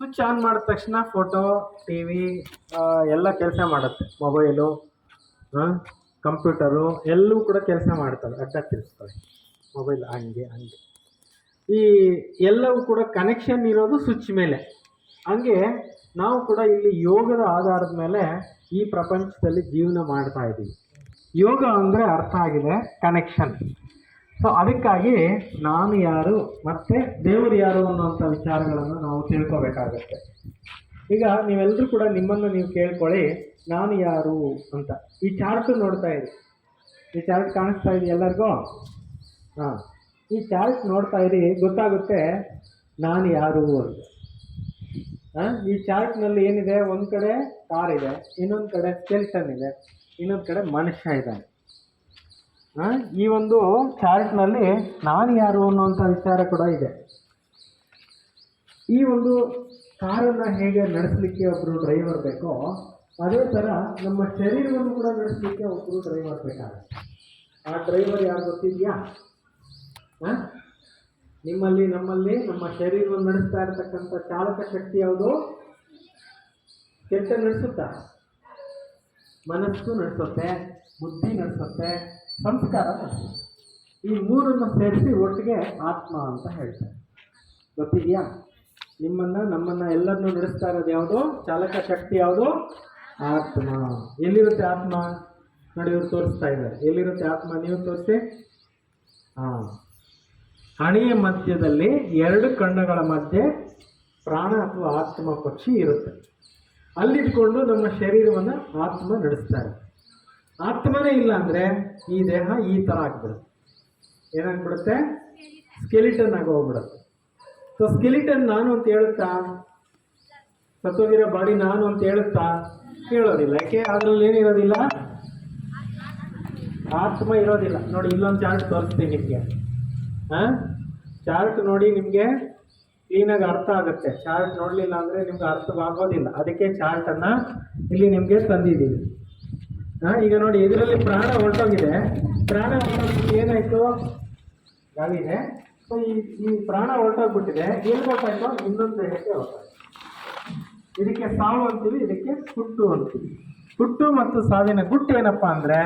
Switch on ಮಾಡಿದ ತಕ್ಷಣ photo, T V ಎಲ್ಲ ಕೆಲಸ ಮಾಡುತ್ತೆ. ಮೊಬೈಲು ಕಂಪ್ಯೂಟರು ಎಲ್ಲವೂ ಕೂಡ ಕೆಲಸ ಮಾಡ್ತವೆ. ಅಡ್ಡ ತಿರ್ಸ್ತವೆ ಮೊಬೈಲ್ ಹಂಗೆ ಹಂಗೆ. ಈ ಎಲ್ಲವೂ ಕೂಡ ಕನೆಕ್ಷನ್ ಇರೋದು ಸ್ವಿಚ್ ಮೇಲೆ. ಹಂಗೆ ನಾವು ಕೂಡ ಇಲ್ಲಿ ಯೋಗದ ಆಧಾರದ ಮೇಲೆ ಈ ಪ್ರಪಂಚದಲ್ಲಿ ಜೀವನ ಮಾಡ್ತಾ ಇದ್ದೀವಿ. ಯೋಗ ಅಂದರೆ ಅರ್ಥ ಆಗಿದೆ ಕನೆಕ್ಷನ್ ಸೊ ಅದಕ್ಕಾಗಿ ನಾನು ಯಾರು, ಮತ್ತು ದೇವರು ಯಾರು ಅನ್ನುವಂಥ ವಿಚಾರಗಳನ್ನು ನಾವು ತಿಳ್ಕೊಬೇಕಾಗತ್ತೆ. ಈಗ ನೀವೆಲ್ಲರೂ ಕೂಡ ನಿಮ್ಮನ್ನು ನೀವು ಕೇಳ್ಕೊಳ್ಳಿ, ನಾನು ಯಾರು ಅಂತ. ಈ ಚಾರ್ಟ್ ನೋಡ್ತಾ ಇರಿ. ಈ ಚಾರ್ಟ್ ಕಾಣಿಸ್ತಾ ಇದೆ ಎಲ್ಲರಿಗೂ? ಹಾಂ. ಈ ಚಾರ್ಟ್ ನೋಡ್ತಾ ಇರಿ, ಗೊತ್ತಾಗುತ್ತೆ ನಾನು ಯಾರು ಅಂತ. ಹಾಂ? ಈ ಚಾರ್ಟ್ನಲ್ಲಿ ಏನಿದೆ? ಒಂದು ಕಡೆ ಕಾರ್ ಇದೆ, ಇನ್ನೊಂದು ಕಡೆ ಸ್ಕೆಲ್ಟನ್ ಇದೆ, ಇನ್ನೊಂದು ಕಡೆ ಮನುಷ್ಯ ಇದ್ದಾನೆ. ಈ ಒಂದು ಚಾರ್ಟ್ನಲ್ಲಿ ನಾನು ಯಾರು ಅನ್ನುವಂಥ ವಿಚಾರ ಕೂಡ ಇದೆ. ಈ ಒಂದು ಕಾರನ್ನು ಹೇಗೆ ನಡೆಸಲಿಕ್ಕೆ ಒಬ್ಬರು ಡ್ರೈವರ್ ಬೇಕೋ, ಅದೇ ಥರ ನಮ್ಮ ಶರೀರವನ್ನು ಕೂಡ ನಡೆಸಲಿಕ್ಕೆ ಒಬ್ಬರು ಡ್ರೈವರ್ ಬೇಕಾಗುತ್ತೆ. ಆ ಡ್ರೈವರ್ ಯಾರು ಗೊತ್ತಿದೆಯಾ? ಹಾಂ? ನಿಮ್ಮಲ್ಲಿ, ನಮ್ಮಲ್ಲಿ, ನಮ್ಮ ಶರೀರವನ್ನು ನಡೆಸ್ತಾ ಇರತಕ್ಕಂಥ ಚಾಲಕ ಶಕ್ತಿ ಯಾವುದು? ಕೆಲಸ ನಡೆಸುತ್ತಾ? ಮನಸ್ಸು ನಡೆಸುತ್ತೆ, ಬುದ್ಧಿ ನಡೆಸುತ್ತೆ ಸಂಸ್ಕಾರ ಈ ಮೂರನ್ನು ಸೇರಿಸಿ ಒಟ್ಟಿಗೆ ಆತ್ಮ ಅಂತ ಹೇಳ್ತಾರೆ. ಗೊತ್ತಿದೆಯಾ? ನಿಮ್ಮನ್ನು, ನಮ್ಮನ್ನು ಎಲ್ಲರನ್ನು ನಡೆಸ್ತಾ ಇರೋದು ಯಾವುದು? ಚಾಲಕ ಶಕ್ತಿ ಯಾವುದು? ಆತ್ಮ. ಎಲ್ಲಿರುತ್ತೆ ಆತ್ಮ? ನೋಡಿ, ಇವ್ರು ತೋರಿಸ್ತಾ ಇದ್ದಾರೆ. ಎಲ್ಲಿರುತ್ತೆ ಆತ್ಮ? ನೀವು ತೋರಿಸಿ. ಹಾಂ ಹಣೆಯ ಮಧ್ಯದಲ್ಲಿ ಎರಡು ಕಣ್ಣುಗಳ ಮಧ್ಯೆ ಪ್ರಾಣ ಅಥವಾ ಆತ್ಮ ಪಕ್ಷಿ ಇರುತ್ತೆ. ಅಲ್ಲಿಟ್ಕೊಂಡು ನಮ್ಮ ಶರೀರವನ್ನು ಆತ್ಮ ನಡೆಸ್ತಾರೆ ಆತ್ಮನೇ ಇಲ್ಲ ಅಂದರೆ ಈ ದೇಹ ಈ ಥರ ಆಗ್ಬಿಡುತ್ತೆ. ಏನಾಗ್ಬಿಡುತ್ತೆ? ಸ್ಕೆಲಿಟನ್ ಆಗಿ ಹೋಗ್ಬಿಡುತ್ತೆ. ಸೊ ಸ್ಕೆಲಿಟನ್ ನಾನು ಅಂತ ಹೇಳುತ್ತಾ? ಸತ್ತೋಗಿರೋ ಬಾಡಿ ನಾನು ಅಂತ ಹೇಳುತ್ತಾ? ಹೇಳೋದಿಲ್ಲ. ಯಾಕೆ? ಅದರಲ್ಲಿ ಏನಿರೋದಿಲ್ಲ ಆತ್ಮ ಇರೋದಿಲ್ಲ. ನೋಡಿ, ಇಲ್ಲೊಂದು ಚಾರ್ಟ್ ತೋರಿಸ್ತೀನಿ ನಿಮಗೆ. ಹಾಂ? ಚಾರ್ಟ್ ನೋಡಿ ನಿಮಗೆ ಕ್ಲೀನಾಗಿ ಅರ್ಥ ಆಗುತ್ತೆ. ಚಾರ್ಟ್ ನೋಡಲಿಲ್ಲ ಅಂದರೆ ನಿಮ್ಗೆ ಅರ್ಥವಾಗೋದಿಲ್ಲ ಅದಕ್ಕೆ ಚಾರ್ಟನ್ನು ಇಲ್ಲಿ ನಿಮಗೆ ತಂದಿದ್ದೀವಿ ಹಾಂ ಈಗ ನೋಡಿ, ಇದರಲ್ಲಿ ಪ್ರಾಣ ಹೊರಟೋಗಿದೆ. ಪ್ರಾಣ ಹೊರಟೋಗ್ಬಿಟ್ಟು ಏನಾಯಿತು? ಇದೆ. ಸೊ ಈ ಈ ಪ್ರಾಣ ಹೊರಟೋಗ್ಬಿಟ್ಟಿದೆ. ಏನು ಗೊತ್ತಾಯ್ತು? ಇನ್ನೊಂದು ದೇಹಕ್ಕೆ ಹೋಗ್ತಾರೆ ಇದಕ್ಕೆ ಸಾವು ಅಂತೀವಿ, ಇದಕ್ಕೆ ಹುಟ್ಟು ಅಂತೀವಿ. ಹುಟ್ಟು ಮತ್ತು ಸಾವಿನ ಗುಟ್ಟು ಏನಪ್ಪ ಅಂದರೆ,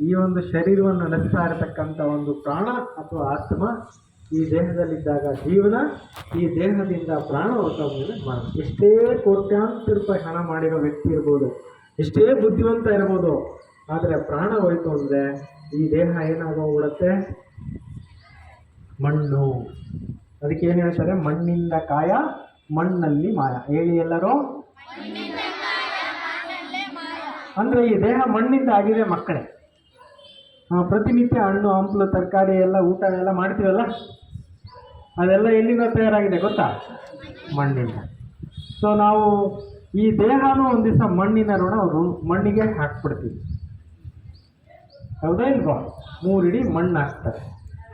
ಈ ಒಂದು ಶರೀರವನ್ನು ನಡೆಸ್ತಾ ಇರತಕ್ಕಂಥ ಒಂದು ಪ್ರಾಣ ಅಥವಾ ಆತ್ಮ ಈ ದೇಹದಲ್ಲಿದ್ದಾಗ ಜೀವನ, ಈ ದೇಹದಿಂದ ಪ್ರಾಣ ಹೊರಟೋಗ್ತದೆ ಮಾಡ ಎಷ್ಟೇ ಕೋಟ್ಯಾಂತರ ರೂಪಾಯಿ ಹಣ ಮಾಡಿರೋ ವ್ಯಕ್ತಿ ಇರ್ಬೋದು. ಎಷ್ಟೇ ಬುದ್ಧಿವಂತ ಇರ್ಬೋದು ಆದರೆ ಪ್ರಾಣ ಹೋಯ್ತು ಅಂದರೆ ಈ ದೇಹ ಏನಾಗೋ ಏನಾಗೋಗ್ಬಿಡುತ್ತೆ? ಮಣ್ಣು. ಅದಕ್ಕೆ ಏನು ಹೇಳ್ತಾರೆ? ಮಣ್ಣಿಂದ ಕಾಯ, ಮಣ್ಣಲ್ಲಿ ಮಾಯ. ಹೇಳಿ ಎಲ್ಲರೂ? ಅಂದರೆ ಈ ದೇಹ ಮಣ್ಣಿಂದ ಆಗಿದೆ ಮಕ್ಕಳೇ. ಪ್ರತಿನಿತ್ಯ ಹಣ್ಣು, ಹಂಪಲು, ತರಕಾರಿ ಎಲ್ಲ, ಊಟ ಎಲ್ಲ ಮಾಡ್ತೀವಲ್ಲ? ಅದೆಲ್ಲ ಎಲ್ಲಿಂದ ತಯಾರಾಗಿದೆ ಗೊತ್ತಾ? ಮಣ್ಣಿಂದ. ಸೊ ನಾವು ಈ ದೇಹನೂ ಒಂದು ದಿವಸ ಮಣ್ಣಿನ ಋಣ ಅವರು ಮಣ್ಣಿಗೆ ಹಾಕ್ಬಿಡ್ತೀವಿ. ಹೌದಾ ಇಲ್ವಾ? ಮೂರಿಡಿ ಮಣ್ಣು ಹಾಕ್ತಾರೆ.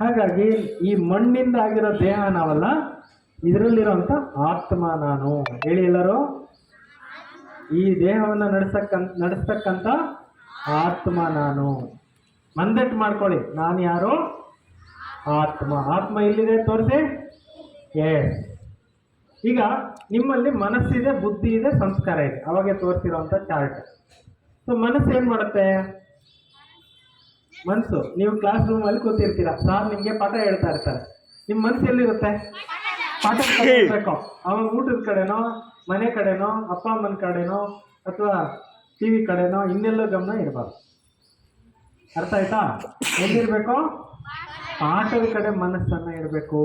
ಹಾಗಾಗಿ ಈ ಮಣ್ಣಿಂದ ಆಗಿರೋ ದೇಹ ನಾವಲ್ಲ ಇದರಲ್ಲಿರೋಂಥ ಆತ್ಮ ನಾನು. ಹೇಳಿ ಎಲ್ಲರೂ? ಈ ದೇಹವನ್ನು ನಡೆಸಕ್ಕಂತ ನಡೆಸ್ತಕ್ಕಂಥ ಆತ್ಮ ನಾನು. ಮಂದಟ್ಟು ಮಾಡ್ಕೊಳ್ಳಿ. ನಾನು ಯಾರು? ಆತ್ಮ. ಆತ್ಮ ಎಲ್ಲಿದೆ ತೋರಿಸಿ? ಎಸ್. ಈಗ ನಿಮ್ಮಲ್ಲಿ ಮನಸ್ಸಿದೆ ಬುದ್ಧಿ ಇದೆ ಸಂಸ್ಕಾರ ಇದೆ. ಅವಾಗೆ ತೋರಿಸಿರುವಂತ ಚಾರ್ಟ್ ಸೊ ಮನಸ್ಸು ಏನು ಮಾಡುತ್ತೆ? ಮನಸ್ಸು. ನೀವು ಕ್ಲಾಸ್ ರೂಮಲ್ಲಿ ಕೂತಿರ್ತೀರ. ಸಾರ್ ನಿಮಗೆ ಪಾಠ ಹೇಳ್ತಾ ಇರ್ತಾರೆ. ನಿಮ್ಮ ಮನಸ್ಸು ಎಲ್ಲಿರುತ್ತೆ? ಪಾಠ ಕೇಳಬೇಕು ಅವಾಗ ಊಟದ ಕಡೆನೋ ಮನೆ ಕಡೆನೋ ಅಪ್ಪ ಅಮ್ಮನ ಕಡೆನೋ ಅಥವಾ ಟಿ ವಿ ಕಡೆನೋ ಇನ್ನೆಲ್ಲೋ ಗಮನ ಇರಬಾರ್ದು. ಅರ್ಥ ಆಯ್ತಾ? ಎಲ್ಲಿರಬೇಕು? ಪಾಠದ ಕಡೆ ಮನಸ್ಸನ್ನು ಇಡಬೇಕು.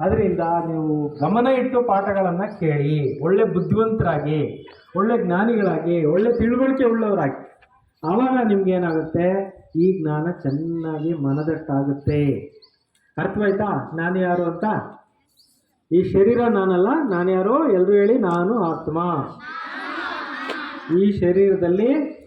ಅದರಿಂದ ನೀವು ಗಮನ ಇಟ್ಟು ಪಾಠಗಳನ್ನು ಕೇಳಿ, ಒಳ್ಳೆ ಬುದ್ಧಿವಂತರಾಗಿ, ಒಳ್ಳೆ ಜ್ಞಾನಿಗಳಾಗಿ, ಒಳ್ಳೆ ತಿಳುವಳಿಕೆ ಉಳ್ಳವರಾಗಿ ಆವಾಗ ನಿಮ್ಗೇನಾಗುತ್ತೆ ಈ ಜ್ಞಾನ ಚೆನ್ನಾಗಿ ಮನದಟ್ಟಾಗುತ್ತೆ. ಅರ್ಥವಾಯ್ತಾ? ನಾನು ಯಾರು ಅಂತ? ಈ ಶರೀರ ನಾನಲ್ಲ, ನಾನು ಯಾರು? ಎಲ್ಲರೂ ಹೇಳಿ ನಾನು ಆತ್ಮ. ಈ ಶರೀರದಲ್ಲಿ